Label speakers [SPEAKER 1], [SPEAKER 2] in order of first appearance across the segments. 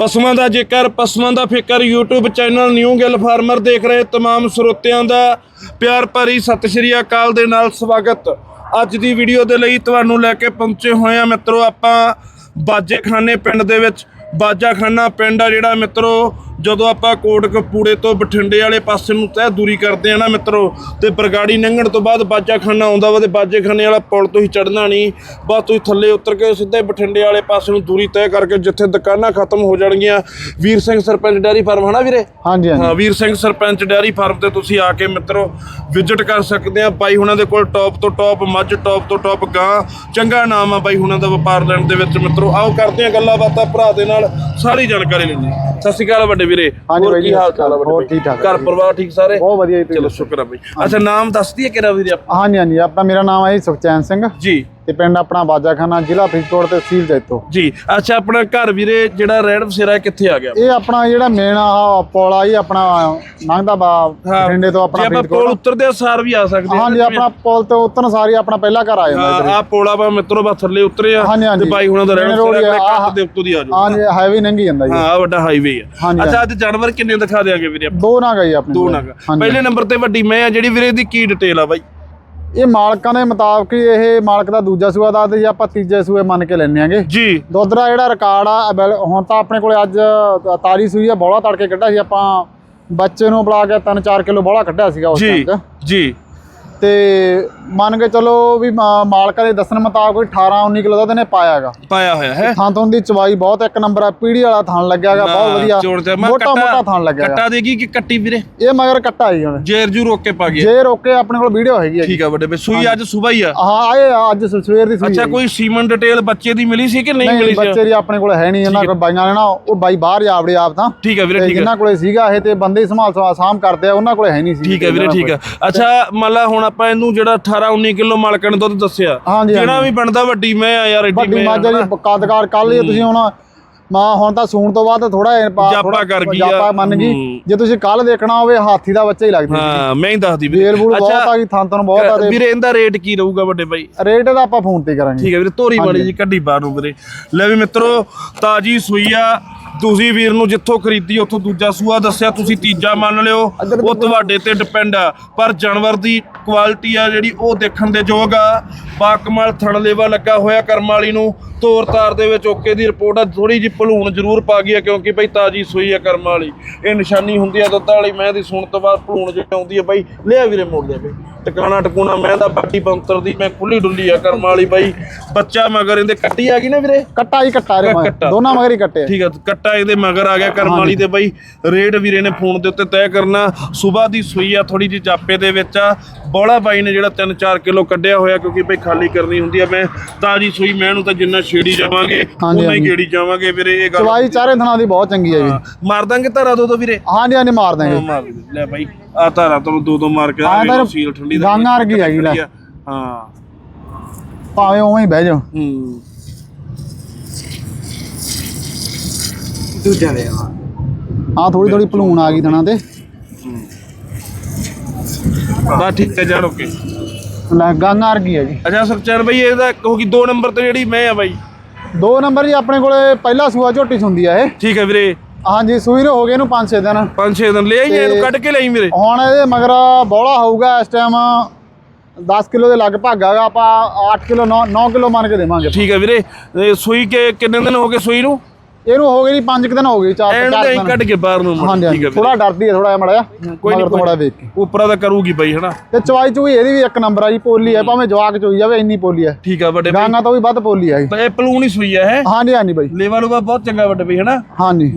[SPEAKER 1] ਪਸ਼ੂਆਂ ਦਾ ਜੇਕਰ ਪਸ਼ੂਆਂ ਦਾ ਫਿਕਰ YouTube channel new Gill farmer ਦੇਖ ਰਹੇ तमाम ਸਰੋਤਿਆਂ ਦਾ ਪਿਆਰ ਭਰੀ ਸਤਿ ਸ਼੍ਰੀ ਅਕਾਲ ਦੇ ਨਾਲ ਸਵਾਗਤ ਅੱਜ ਦੀ ਵੀਡੀਓ ਦੇ ਲਈ ਤੁਹਾਨੂੰ ਲੈ ਕੇ ਪਹੁੰਚੇ ਹੋਏ ਆ ਮਿੱਤਰੋ ਆਪਾਂ ਬਾਜੇਖਾਨੇ ਪਿੰਡ ਦੇ ਵਿੱਚ ਬਾਜਾਖਾਨਾ ਪਿੰਡ ਆ ਜਿਹੜਾ ਮਿੱਤਰੋ ਜਦੋਂ ਆਪਾਂ ਕੋਟਕਪੂੜੇ ਤੋਂ ਬਠਿੰਡੇ ਵਾਲੇ ਪਾਸੇ ਨੂੰ ਤਹਿ ਦੂਰੀ ਕਰਦੇ ਆ ਨਾ ਮਿੱਤਰੋ ਤੇ ਬਰਗਾੜੀ ਲੰਘਣ ਤੋਂ ਬਾਅਦ ਬਾਜਾਖਾਨਾ ਆਉਂਦਾ ਵਾ ਤੇ ਬਾਜੇਖਾਨੇ ਵਾਲਾ ਪੁਲ ਤੋਂ ਹੀ ਚੜਨਾ ਨਹੀਂ। ਬਸ ਤੁਸੀਂ ਥੱਲੇ ਉਤਰ ਕੇ ਸਿੱਧੇ ਬਠਿੰਡੇ ਵਾਲੇ ਪਾਸੇ ਨੂੰ ਦੂਰੀ ਤੈਅ ਕਰਕੇ ਜਿੱਥੇ ਦੁਕਾਨਾਂ ਖਤਮ ਹੋ ਜਾਣਗੀਆਂ। ਵੀਰ ਸਿੰਘ ਸਰਪੰਚ ਡੈਰੀ ਫਾਰਮ ਹਨਾ ਵੀਰੇ?
[SPEAKER 2] ਹਾਂਜੀ
[SPEAKER 1] ਹਾਂ ਵੀਰ ਸਿੰਘ ਸਰਪੰਚ ਡੈਰੀ ਫਾਰਮ ਤੇ ਤੁਸੀਂ ਆ ਕੇ ਮਿੱਤਰੋ ਵਿਜ਼ਿਟ ਕਰ ਸਕਦੇ ਆ। ਬਾਈ ਹੁਣਾਂ ਦੇ ਕੋਲ ਟੌਪ ਤੋਂ ਟੌਪ ਮੱਝ ਟੌਪ ਤੋਂ ਟੌਪ ਗਾਂ। ਚੰਗਾ ਨਾਮ ਆ ਬਾਈ ਹੁਣਾਂ ਦਾ ਵਪਾਰ ਲੈਣ ਦੇ ਵਿੱਚ ਮਿੱਤਰੋ। ਆਓ ਕਰਦੇ ਆ ਗੱਲਾਂ ਬਾਤਾਂ ਭਰਾ ਦੇ ਨਾਲ ਸਾਰੀ ਜਾਣਕਾਰੀ ਲੈਂਦੇ। ਸਤਿ ਸ਼੍ਰੀ ਅਕਾਲ ਵੱਡੇ ਵੀਰੇ।
[SPEAKER 2] ਹਾਂਜੀ
[SPEAKER 1] ਹੋਰ
[SPEAKER 2] ਬਾਈ
[SPEAKER 1] ਕੀ
[SPEAKER 2] ਜੀ,
[SPEAKER 1] ਹਾਲ ਚਾਲ ਆ ਵੱਡੇ
[SPEAKER 2] ਹੋਰ? ਠੀਕ ਠਾਕ
[SPEAKER 1] ਘਰ ਪਰਿਵਾਰ ਠੀਕ ਸਾਰੇ?
[SPEAKER 2] ਬਹੁਤ ਵਧੀਆ ਜੀ ਤੁਸੀਂ
[SPEAKER 1] ਚਲੋ ਸ਼ੁਕਰ ਆ ਬਾਈ। ਅੱਛਾ ਨਾਮ ਦੱਸ ਦਈਏ ਕਿਹੜਾ ਵੀਰੇ ਆਪਾਂ
[SPEAKER 2] ਹਾਂਜੀ ਹਾਂਜੀ ਆਪਣਾ ਮੇਰਾ ਨਾਮ ਹੈ ਜੀ ਸੁਖਚੈਨ ਸਿੰਘ।
[SPEAKER 1] ਜੀ।
[SPEAKER 2] ਤੇ ਪਿੰਡ ਆਪਣਾ ਬਾਜਾਖਾਨਾ ਜ਼ਿਲ੍ਹਾ ਫਰੀਦਕੋਟ ਤਹਿਸੀਲ ਜੈਤੋ
[SPEAKER 1] ਜੀ ਅੱਛਾ ਆਪਣਾ ਘਰ ਵੀਰੇ ਜਿਹੜਾ ਰੈਡ ਬਸੇਰਾ ਕਿੱਥੇ ਆ ਗਿਆ?
[SPEAKER 2] ਇਹ ਆਪਣਾ ਜਿਹੜਾ ਮੇਨ ਆ ਪੁਲ ਆ ਜੀ ਆਪਣਾ ਲੰਘਦਾ ਬਾ
[SPEAKER 1] ਹਾਂ,
[SPEAKER 2] ਬਠਿੰਡੇ ਤੋਂ ਆਪਣਾ
[SPEAKER 1] ਜੇ ਆਪਾਂ ਪੁਲ
[SPEAKER 2] ਫਰੀਦਕੋਟ
[SPEAKER 1] ਉਤਰਦੇ ਆ ਸਾਰ ਵੀ ਆ ਸਕਦੇ
[SPEAKER 2] ਹਾਂਜੀ ਆਪਣਾ ਪੁਲ ਤੋਂ ਉਤਰਨ ਸਾਰੀ ਆਪਣਾ ਪਹਿਲਾ ਘਰ ਆ ਜਾਂਦਾ ਇੱਧਰ
[SPEAKER 1] ਆ ਪੋਲਾ ਬਾ ਮਿੱਤਰੋ ਬਾ ਥੱਲੇ ਉਤਰੇ ਆ। ਤੇ ਬਾਈ ਹੁਣਾਂ ਦਾ
[SPEAKER 2] road
[SPEAKER 1] ਬਸੇਰਾ
[SPEAKER 2] ਹੀ ਆ,
[SPEAKER 1] ਕੱਟ ਦੇ ਉੱਤੋਂ ਦੀ ਆ ਜਾਓ।
[SPEAKER 2] ਹਾਂਜੀ ਹਾਈਵੇ ਨੰਗੀ ਜਾਂਦਾ ਜੀ।
[SPEAKER 1] ਹਾਂ ਵੱਡਾ ਹਾਈਵੇ ਆ। ਅੱਛਾ ਅੱਜ ਜਾਨਵਰ ਕਿੰਨੇ ਦਿਖਾ ਦੇਾਂਗੇ ਵੀਰੇ?
[SPEAKER 2] ਦੋ ਨਾ ਗਈ ਆਪਣੇ
[SPEAKER 1] ਦੋ। ਨਗ। ਪਹਿਲੇ ਨੰਬਰ ਤੇ ਵੱਡੀ ਮੈਂ ਆ ਜਿਹੜੀ ਵੀਰੇ ਦੀ ਕੀ ਡਿਟੇਲ ਆ ਬਾਈ?
[SPEAKER 2] ਇਹ ਮਾਲਕਾਂ ਦੇ ਮੁਤਾਬਕ ਹੀ ਇਹ ਮਾਲਕ ਦਾ ਦੂਜਾ ਸੂਆ ਦੱਸਦੇ ਜੀ ਆਪਾਂ ਤੀਜੇ ਸੂਏ ਮੰਨ ਕੇ ਲੈਣੇ ਆਂਗੇ।
[SPEAKER 1] ਜੀ।
[SPEAKER 2] ਦੁੱਧ ਦਾ ਜਿਹੜਾ ਰਿਕਾਰਡ ਆ ਹੁਣ ਤਾਂ ਆਪਣੇ ਕੋਲੇ ਅੱਜ ਤਾਰੀ ਸੂਈ ਆ ਬੋਲਾ ਤੜਕੇ ਕੱਢਿਆ ਸੀ ਆਪਾਂ ਬੱਚੇ ਨੂੰ ਬੁਲਾ ਕੇ 3-4 ਕਿਲੋ ਬੋਲਾ ਕੱਢਿਆ ਸੀਗਾ ਉਸ
[SPEAKER 1] ਜੀ
[SPEAKER 2] ਟਾਈਮ 'ਚ
[SPEAKER 1] ਜੀ।
[SPEAKER 2] ਤੇ ਮੰਨ ਕੇ ਚਲੋ ਵੀ ਮਾ- ਮਾਲਕਾਂ ਦੇ ਦੱਸਣ ਮੁਤਾਬਕ 18-19 ਕਿਲੋ ਦੁੱਧ ਨੇ ਪਾਇਆਗਾ
[SPEAKER 1] ਪਾਇਆ ਹੋਇਆ ਹੈ।
[SPEAKER 2] ਥਾਂ ਤੋਂ ਦੀ ਚਵਾਈ ਬਹੁਤ ਇੱਕ ਨੰਬਰ ਆ ਪੀੜੀ ਵਾਲਾ ਥਾਂ ਲੱਗਿਆਗਾ ਬਹੁਤ ਵਧੀਆ।
[SPEAKER 1] ਚੋਣ ਤੇ ਮੈਂ
[SPEAKER 2] ਮੋਟਾ
[SPEAKER 1] ਕੱਟਾ-
[SPEAKER 2] ਮੋਟਾ ਥਾਂ ਲੱਗਿਆਗਾ
[SPEAKER 1] ਕੱਟਾ ਦੇਗੀ ਕਿ ਕੱਟੀ ਵੀਰੇ?
[SPEAKER 2] ਇਹ ਮਗਰ ਕੱਟਾ ਹੀ ਹੁਣ
[SPEAKER 1] ਜੇਰ ਜੂ ਰੋਕ ਕੇ ਪਾ ਗਿਆ।
[SPEAKER 2] ਜੇ ਰੋਕੇ ਆਪਣੇ ਕੋਲ ਵੀਡੀਓ ਹੈਗੀ ਆ ਜੀ
[SPEAKER 1] ਠੀਕ ਆ ਵੱਡੇ ਬਈ ਸੂਈ ਅੱਜ ਸਵੇਰ ਹੀ ਆ।
[SPEAKER 2] ਹਾਂ ਆਏ ਆ, ਅੱਜ ਸਵੇਰ ਦੀ ਸੂਈ
[SPEAKER 1] ਅੱਛਾ
[SPEAKER 2] ਜੀ।
[SPEAKER 1] ਕੋਈ ਸੀਮਨ ਡਿਟੇਲ ਬੱਚੇ ਦੀ ਮਿਲੀ ਸੀ ਕਿ ਨਹੀਂ ਮਿਲੀ
[SPEAKER 2] ਨਹੀਂ
[SPEAKER 1] ਸੀ?
[SPEAKER 2] ਬੱਚੇ ਦੀ ਆਪਣੇ ਕੋਲ ਹੈ ਨਹੀਂ ਇਹਨਾਂ ਕੋਲ ਬਾਈਆਂ ਨੇ ਨਾ ਉਹ ਬਾਈ ਬਾਹਰ ਜਾਵੜੇ ਆਪ ਤਾਂ।
[SPEAKER 1] ਠੀਕ ਆ ਵੀਰੇ
[SPEAKER 2] ਤੇ
[SPEAKER 1] ਠੀਕ ਆ।
[SPEAKER 2] ਜਿਨ੍ਹਾਂ ਕੋਲੇ ਸੀਗਾ ਇਹ ਤੇ ਬੰਦੇ ਹੀ ਸੰਭਾਲ ਸਾ- ਸਾਂਭ ਕਰਦੇ ਆ ਉਹਨਾਂ ਕੋਲੇ ਹੈ ਨਹੀਂ ਸੀ।
[SPEAKER 1] ਠੀਕ ਹੈ ਵੀਰੇ ਠੀਕ ਆ। ਅੱਛਾ ਮੰਨ ਲਾ ਹੁਣ ਆਪਾਂ ਇਹਨੂੰ ਜਿਹੜਾ 18 19 ਕਿਲੋ ਮਾਲਕਾਂ ਨੇ ਦੁੱਧ ਦੱਸਿਆ।
[SPEAKER 2] ਹਾਂਜੀ,
[SPEAKER 1] ਜਿਹੜਾ। ਵੀ ਬਣਦਾ ਵੱਡੀ ਮੈਂ ਆ ਯਾਰ ਏਡੀ
[SPEAKER 2] ਵੱਡੀ
[SPEAKER 1] ਮੈਂ
[SPEAKER 2] ਮਾਜਾ ਜੀ ਕਦਕਾਰ ਕੱਲ ਹੀ। ਤੁਸੀਂ ਹੁਣ। ਮਾਂ ਹੁਣ ਤਾਂ ਸੂਣ ਤੋਂ ਬਾਅਦ ਥੋੜਾ
[SPEAKER 1] ਜਾਪਾ ਕਰ ਗਈ ਆ।
[SPEAKER 2] ਜਾਪਾ ਮੰਨ ਗਈ। ਜੇ ਤੁਸੀਂ ਕੱਲ ਦੇਖਣਾ ਹੋਵੇ ਹਾਥੀ ਦਾ ਬੱਚਾ ਹੀ ਲੱਗਦੀ
[SPEAKER 1] ਹਾਂ ਮੈਂ ਹੀ ਦੱਸਦੀ
[SPEAKER 2] ਵੇਲ ਬੂਲ ਬਹੁਤ ਆ ਗਈ ਥਾਂ ਤੋਂ ਬਹੁਤ ਆ ਤੇ
[SPEAKER 1] ਵੀਰੇ ਇਹਦਾ ਰੇਟ ਕੀ ਰਹੂਗਾ ਵੱਡੇ ਬਾਈ?
[SPEAKER 2] ਰੇਟ ਇਹਦਾ ਆਪਾਂ ਫੋਨ ਤੇ ਕਰਾਂਗੇ।
[SPEAKER 1] ਠੀਕ ਹੈ ਵੀਰੇ ਤੋਰੀ ਵਾਲੀ ਜੀ ਕੱਢੀ ਬਾਹਰ ਨੂੰ ਵੀਰੇ। ਲੈ ਵੀ ਮਿੱਤਰੋ ਤਾਜੀ ਸੂਈ ਆ। ਤੁਸੀਂ ਵੀਰ ਨੂੰ ਜਿੱਥੋਂ ਖਰੀਦੀ ਉੱਥੋਂ ਦੂਜਾ ਸੂਆ ਦੱਸਿਆ। ਤੁਸੀਂ ਤੀਜਾ ਮੰਨ ਲਿਓ ਉਹ ਤੁਹਾਡੇ ਤੇ ਡਿਪੈਂਡ ਆ। ਪਰ ਜਾਨਵਰ ਦੀ ਕੁਆਲਿਟੀ ਆ ਜਿਹੜੀ ਉਹ ਦੇਖਣ ਦੇ ਯੋਗ ਆ। ਬਾਕਮਾਲ ਥਣ ਲੇਵਾ ਲੱਗਾ ਹੋਇਆ ਕਰਮ ਵਾਲੀ ਨੂੰ। ਤੋਰ ਤਾਰ ਦੇ ਵਿੱਚ ਓਕੇ ਦੀ ਰਿਪੋਰਟ ਆ। ਥੋੜੀ ਜਿਹੀ ਭਲੂਣ ਜ਼ਰੂਰ ਪਾ ਗਈ ਆ ਕਿਉਂਕਿ ਬਈ ਤਾਜੀ ਸੂਈ ਆ ਕਰਮ ਵਾਲੀ ਇਹ ਨਿਸ਼ਾਨੀ ਹੁੰਦੀ ਆ ਦੁੱਧ ਵਾਲੀ। ਮੈਂ ਦੀ ਸੂਣ ਤੋਂ ਬਾਅਦ ਭਲੂਣ ਜਿਹੜੀ ਆਉਂਦੀ ਆ ਬਈ ਲਿਆ ਵੀਰੇ ਮੋੜ ਦੇ ਬਈ। ਟਿਕਾਣਾ ਟਕੂਣਾ ਮੈਂ ਦਾ ਬਾਕੀ ਬੰਤਰ ਦੀ ਮੈਂ ਖੁੱਲੀ ਡੁੱਲੀ ਆ ਕਰਮ ਵਾਲੀ ਬਾਈ। ਬੱਚਾ ਮਗਰ ਇਹਦੇ ਕੱਟੀ ਆ ਗਈ ਨਾ ਵੀਰੇ?
[SPEAKER 2] ਕੱਟਾ ਹੀ ਕੱਟਾ ਰੇ। ਦੋਨਾਂ ਮਗਰ ਹੀ ਕੱਟੇ।
[SPEAKER 1] ਠੀਕ ਆ ਕੱਟਾ ਇਹਦੇ ਮਗਰ ਆ ਗਿਆ ਕਰਮ ਵਾਲੀ ਤੇ ਬਾਈ। ਰੇਡ ਵੀਰੇ ਨੇ ਫੋਨ ਦੇ ਉੱਤੇ ਤੈਅ ਕਰਨਾ। ਸਵੇਰ ਦੀ ਸੂਈ ਆ ਥੋੜੀ ਜਿਹੀ ਜਾਪੇ ਦੇ ਵਿੱਚ ਆ। ਬੋਲਾ ਬਾਈ ਨੇ ਜਿਹੜਾ 3-4 ਕਿਲੋ ਕੱਢਿਆ ਹੋਇਆ ਕਿਉਂਕਿ ਬਈ ਖਾਲੀ ਕਰਨੀ ਹੁੰਦੀ ਆ ਮੈਂ ਤਾਜੀ ਸੂਈ ਮੈਂ ਨੂੰ ਤਾਂ ਜਿੰਨਾ ਛੇੜੀ ਜਾਵਾਂਗੇ
[SPEAKER 2] ਹਾਂਜੀ,
[SPEAKER 1] ਉਨਾ ਹੀ
[SPEAKER 2] ਹਾਂਜੀ।
[SPEAKER 1] ਗੇੜੀ ਜਾਵਾਂਗੇ ਵੀਰੇ ਇਹ ਗੱਲ
[SPEAKER 2] ਚਵਾਈ ਚਾਰੇ ਥਣਾ ਦੀ ਬਹੁਤ ਚੰਗੀ ਹੈ ਜੀ।
[SPEAKER 1] ਮਾਰ ਦਾਂਗੇ ਧਾਰਾ ਦੋ ਦੋ ਵੀਰੇ?
[SPEAKER 2] ਹਾਂਜੀ ਹਾਂਜੀ ਮਾਰ ਦਾਂਗੇ।
[SPEAKER 1] ਮਾਰ ਦੇ। ਲੈ ਬਾਈ ਆ ਧਾਰਾ ਤੋਂ ਦੋ ਦੋ ਮਾਰ ਕੇ
[SPEAKER 2] ਹਾਂ,
[SPEAKER 1] ਆ
[SPEAKER 2] ਤਾਂ
[SPEAKER 1] ਸੀਲ ਠੰਡੀ ਦਾ
[SPEAKER 2] ਗਾਂਗਾਂ ਵਰਗੀ ਹੈਗੀ ਲੈ।
[SPEAKER 1] ਹਾਂ।
[SPEAKER 2] ਭਾਵੇਂ ਉਵੇਂ ਹੀ ਬਹਿ ਜਾਓ।
[SPEAKER 1] ਹੂੰ।
[SPEAKER 2] ਹਾਂ ਥੋੜੀ ਥੋੜੀ ਭਲੂਣ ਆ ਗਈ ਥਣਾ ਤੇ।
[SPEAKER 1] ਬਾ ਠੀਕ ਹੈ ਜਾਣ ਓਕੇ।
[SPEAKER 2] ਲੈ ਗਾਂਗਾਂ ਵਰਗੀ ਹੈ ਜੀ।
[SPEAKER 1] ਅੱਛਾ ਸੁਖਚੈਨ ਬਾਈ ਇਹਦਾ ਕਹੋਗੀ ਦੋ ਨੰਬਰ ਤੇ ਜਿਹੜੀ ਮੈਂ ਆ ਬਾਈ।
[SPEAKER 2] ਦੋ ਨੰਬਰ ਜੀ ਆਪਣੇ ਕੋਲੇ ਪਹਿਲਾ ਸੂਆ ਝੋਟੀ ਸੁੰਦੀ ਆ ਇਹ।
[SPEAKER 1] ਠੀਕ ਹੈ ਵੀਰੇ।
[SPEAKER 2] ਹਾਂਜੀ ਸੂਈ ਨੂੰ ਹੋ ਗਏ ਇਹਨੂੰ 5-6 ਦਿਨ।
[SPEAKER 1] ਪੰਜ ਛੇ ਦਿਨ ਲੈ ਆਈ ਇਹਨੂੰ ਕੱਢ ਕੇ ਲਈ ਮੇਰੇ
[SPEAKER 2] ਹੁਣ ਇਹਦੇ ਮਗਰ ਬੋਲਾ ਹੋਊਗਾ ਇਸ ਟਾਈਮ 10 ਕਿਲੋ ਦੇ ਲਗਭਗ ਹੈਗਾ ਆਪਾਂ 8 ਕਿਲੋ 9 9 ਕਿਲੋ ਮੰਨ ਕੇ ਦੇਵਾਂਗੇ।
[SPEAKER 1] ਠੀਕ ਹੈ ਵੀਰੇ। ਸੂਈ ਕੇ ਕਿੰਨੇ ਦਿਨ ਹੋ ਗਏ ਸੂਈ ਨੂੰ?
[SPEAKER 2] ਇਹਨੂੰ ਹੋ ਗਈ ਜੀ 5 ਦਿਨ ਹੋ ਗਏ 4
[SPEAKER 1] ਐਂਡ
[SPEAKER 2] 4
[SPEAKER 1] ਤੇ ਕੱਢ ਕੇ ਬਾਹਰ ਨੂੰ ਮੁੜ।
[SPEAKER 2] ਹਾਂਜੀ
[SPEAKER 1] ਠੀਕ
[SPEAKER 2] ਥੋੜਾ ਡਰਦੀ ਹੈ ਥੋੜਾ ਜਿਹਾ ਮੜਿਆ
[SPEAKER 1] ਕੋਈ
[SPEAKER 2] ਕੋਈ
[SPEAKER 1] ਨੀ, ਕੋਈ
[SPEAKER 2] ਥੋੜਾ ਵੇਖ ਕੇ।
[SPEAKER 1] ਉਪਰਾ ਤਾਂ ਕਰੂਗੀ ਬਾਈ ਹਨਾ?
[SPEAKER 2] ਤੇ ਚਵਾਈ ਚੂਈ ਇਹਦੀ ਵੀ ਇੱਕ ਨੰਬਰ ਆ ਜੀ ਪੋਲੀ ਹੈ। ਭਾਵੇਂ ਜਵਾਕ ਚੋਈ ਜਾਵੇ ਇੰਨੀ ਪੋਲੀ ਹੈ
[SPEAKER 1] ਠੀਕ ਆ ਵੱਡੇ ਬਾਈ।
[SPEAKER 2] ਗਾਂਗਾ ਤੋਂ ਵੀ ਵੱਧ ਪੋਲੀ ਹੈ ਜੀ
[SPEAKER 1] ਤਾਂ ਇਹ ਪਲੂਣ ਸੂਈ ਆ ਹੈ?
[SPEAKER 2] ਹਾਂਜੀ ਹਾਂਜੀ ਬਾਈ।
[SPEAKER 1] ਲੇਵਾ ਲੂਵਾ ਬਹੁਤ ਚੰਗਾ ਵੱਡੇ ਬਾਈ ਹਨਾ?
[SPEAKER 2] ਹਾਂਜੀ।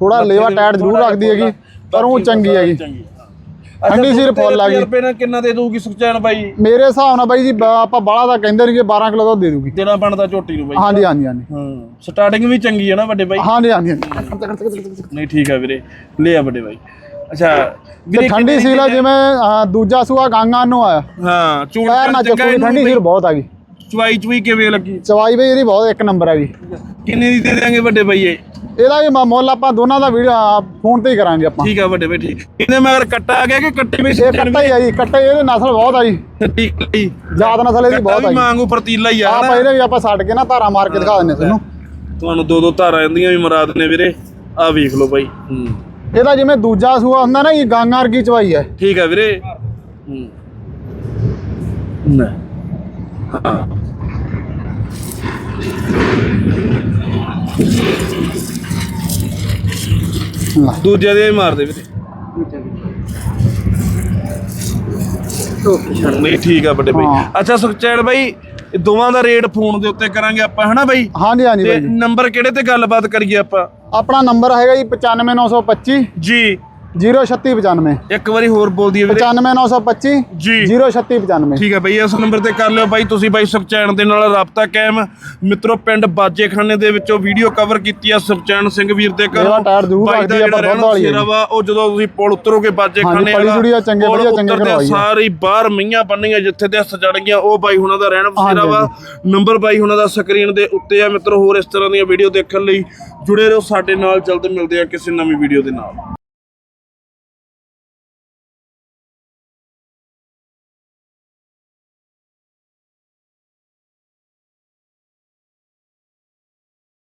[SPEAKER 2] ਥੋੜਾ ਲੇਵਾ ਟਾਇਟ ਜ਼ਰੂਰ ਰੱਖਦੀ ਹੈਗੀ ਪਰ ਉਹ ਚੰਗੀ ਹੈਗੀ।
[SPEAKER 1] ਚੰਗੀ।
[SPEAKER 2] ਠੰਡੀ ਸਿਰ ਫੁੱਲ ਆ ਗਈ।
[SPEAKER 1] ਰੁਪਏ ਨਾਲ ਕਿੰਨਾ ਦੇ ਦੂਗੀ ਸੁਖਚੈਨ ਬਾਈ?
[SPEAKER 2] ਮੇਰੇ ਹਿਸਾਬ ਨਾਲ ਬਾਈ ਜੀ ਆਪਾਂ ਬਾਲਾ ਦਾ ਕਹਿੰਦੇ ਨਹੀਂ ਕਿ 12 ਕਿਲੋ ਦਾ ਦੇ ਦੂਗੀ
[SPEAKER 1] ਦੇਣਾ ਬਣਦਾ ਝੋਟੀ ਨੂੰ ਬਾਈ।
[SPEAKER 2] ਹਾਂਜੀ ਹਾਂਜੀ ਹਾਂਜੀ।
[SPEAKER 1] ਹਾਂ ਸਟਾਰਟਿੰਗ ਵੀ ਚੰਗੀ ਹੈ ਨਾ ਵੱਡੇ ਬਾਈ।
[SPEAKER 2] ਹਾਂਜੀ ਹਾਂਜੀ
[SPEAKER 1] ਨਹੀਂ ਠੀਕ ਆ ਵੀਰੇ। ਲੈ ਆ ਵੱਡੇ ਬਾਈ। ਅੱਛਾ ਵੀਰੇ
[SPEAKER 2] ਠੰਡੀ ਸੀਲ ਆ ਜਿਵੇਂ ਦੂਜਾ ਸੂਆ ਗਾਂਗਾ ਨੂੰ ਆਇਆ।
[SPEAKER 1] ਹਾਂ
[SPEAKER 2] ਪੈਰ ਨਾ ਚੱਕੂ ਠੰਡੀ ਸੀਲ ਬਹੁਤ ਆ ਗਈ।
[SPEAKER 1] ਚਵਾਈ ਚੁਈ ਕਿਵੇਂ ਲੱਗੀ?
[SPEAKER 2] ਚਵਾਈ ਬਈ ਇਹਦੀ ਬਹੁਤ ਇੱਕ ਨੰਬਰ ਆ ਗਈ।
[SPEAKER 1] ਕਿੰਨੇ ਦੀ ਦੇ ਦੇਾਂਗੇ ਵੱਡੇ ਬਾਈ ਇਹ?
[SPEAKER 2] ਇਹਦਾ ਵੀ ਮ- ਮੁੱਲ ਆਪਾਂ ਦੋਨਾਂ ਦਾ ਵੀਡੀਓ ਫੋਨ ਤੇ ਹੀ ਕਰਾਂਗੇ ਆਪਾਂ।
[SPEAKER 1] ਠੀਕ ਆ ਵੱਡੇ ਠੀਕ ਇਹਦੇ ਮਗਰ ਕੱਟਾ ਆ ਗਿਆ ਕਿ ਕੱਟੇ ਵੀ
[SPEAKER 2] ਇਹ ਕੱਟਾ ਹੀ ਆ ਜੀ ਕੱਟੇ ਇਹਦੇ ਨਸਲ ਬਹੁਤ ਆ ਜੀ।
[SPEAKER 1] ਠੀਕ ਹੈ
[SPEAKER 2] ਜਾਤ ਨਸਲ ਇਹਦੀ ਬਹੁਤ ਆ
[SPEAKER 1] ਵੀ
[SPEAKER 2] ਜੀ।
[SPEAKER 1] ਮਾਂਗੂ ਪ੍ਰਤੀਲਾ ਹੀ ਆ
[SPEAKER 2] ਆਪਾਂ
[SPEAKER 1] ਨਾ
[SPEAKER 2] ਇਹਦੇ ਵੀ ਆਪਾਂ ਛੱਡ ਕੇ ਨਾ ਧਾਰਾ ਮਾਰ ਕੇ ਦਿਖਾ ਦਿੰਨੇ ਤੁਹਾਨੂੰ।
[SPEAKER 1] ਤੁਹਾਨੂੰ ਦੋ ਦੋ ਧਾਰਾਂ ਇਹਦੀਆਂ ਵੀ ਮੁਰਾਦ ਨੇ ਵੀਰੇ। ਆ ਵੇਖ ਲਓ ਬਾਈ। ਹੂੰ।
[SPEAKER 2] ਇਹਦਾ ਜਿਵੇਂ ਦੂਜਾ ਸੂਆ ਹੁੰਦਾ ਨਾ ਇਹ ਗਾਂਗਾ ਵਰਗੀ ਚਵਾਈ ਹੈ
[SPEAKER 1] ਠੀਕ ਆ ਵੀਰੇ। ਹੂੰ। ਨਾ। ਹਾਂ।
[SPEAKER 2] ਲੈ।
[SPEAKER 1] ਦੂਜੇ ਦੇ ਵੀ ਮਾਰ ਦੇ ਵੀਰੇ ਨਹੀਂ ਠੀਕ ਆ ਵੱਡੇ ਬਾਈ।
[SPEAKER 2] ਹਾਂ।
[SPEAKER 1] ਅੱਛਾ ਸੁਖਚੈਨ ਬਾਈ ਇਹ ਦੋਵਾਂ ਦਾ ਰੇਟ ਫੋਨ ਦੇ ਉੱਤੇ ਕਰਾਂਗੇ ਆਪਾਂ ਹਨਾ ਬਾਈ?
[SPEAKER 2] ਹਾਂਜੀ ਹਾਂਜੀ
[SPEAKER 1] ਤੇ
[SPEAKER 2] ਬਾਈ ਜੀ।
[SPEAKER 1] ਨੰਬਰ ਕਿਹੜੇ ਤੇ ਗੱਲਬਾਤ ਕਰੀਏ ਆਪਾਂ?
[SPEAKER 2] ਆਪਣਾ ਨੰਬਰ ਹੈਗਾ ਜੀ 95925
[SPEAKER 1] ਜੀ।
[SPEAKER 2] 03695
[SPEAKER 1] ਇੱਕ ਵਾਰੀ ਹੋਰ ਬੋਲ ਦਈਏ ਵੀਰੇ।
[SPEAKER 2] 95925
[SPEAKER 1] ਜੀ।
[SPEAKER 2] 03695
[SPEAKER 1] ਠੀਕ ਹੈ ਬਈ ਇਸ ਨੰਬਰ ਤੇ ਕਰ ਲਿਓ ਬਾਈ ਤੁਸੀਂ ਬਾਈ ਸੁਖਚੈਨ ਦੇ ਨਾਲ ਰਾਬਤਾ ਕਾਇਮ। ਮਿੱਤਰੋ ਪਿੰਡ ਬਾਜੇਖਾਨੇ ਦੇ ਵਿੱਚੋਂ ਵੀਡੀਓ ਕਵਰ ਕੀਤੀ ਆ ਸੁਖਚੈਨ ਸਿੰਘ ਵੀਰ ਦੇ
[SPEAKER 2] ਇਹਦਾ ਟਾਇਰ ਜ਼ਰੂਰ
[SPEAKER 1] ਬਾਈ ਦਾ
[SPEAKER 2] ਰੱਖਦੀ ਆ,
[SPEAKER 1] ਜਿਹੜਾ
[SPEAKER 2] ਪਰ
[SPEAKER 1] ਰਹਿਣਾ
[SPEAKER 2] ਦੁੱਧ ਵਾਲੀ ਹੈ।
[SPEAKER 1] ਸਿਰਾ ਵਾ ਉਹ ਜਦੋਂ ਤੁਸੀਂ ਪੁਲ ਉਤਰੋਗੇ ਬਾਜੇਖਾਨੇ
[SPEAKER 2] ਹਾਂਜੀ, ਪਲੀ ਜੁੜੀ ਆ, ਚੰਗੇ
[SPEAKER 1] ਪੁਲ
[SPEAKER 2] ਵਧੀਆ ਚੰਗੇ
[SPEAKER 1] ਉਤਰਦੇ
[SPEAKER 2] ਕਰਵਾਈ ਆ।
[SPEAKER 1] ਸਾਰੀ ਬਾਹਰ ਮਈਆਂ ਬੰਨੀਆਂ ਜਿੱਥੇ ਤੇ ਸਜੜ ਗਈਆਂ ਉਹ ਬਾਈ ਹੁਣਾਂ ਦਾ ਰਹਿਣ ਬਸੇਰਾ ਵਾ। ਨੰਬਰ ਬਾਈ ਹੁਣਾਂ ਦਾ ਸਕਰੀਨ ਦੇ ਉੱਤੇ ਆ ਮਿੱਤਰੋ ਹੋਰ ਇਸ ਤਰ੍ਹਾਂ ਦੀਆਂ ਵੀਡੀਓ ਦੇਖਣ ਲਈ ਜੁੜੇ ਰਹੋ ਸਾਡੇ ਨਾਲ ਜਲਦ ਮਿਲਦੇ ਆ ਕਿਸੇ ਨਵੀਂ ਵੀਡੀਓ ਦੇ ਨਾਲ।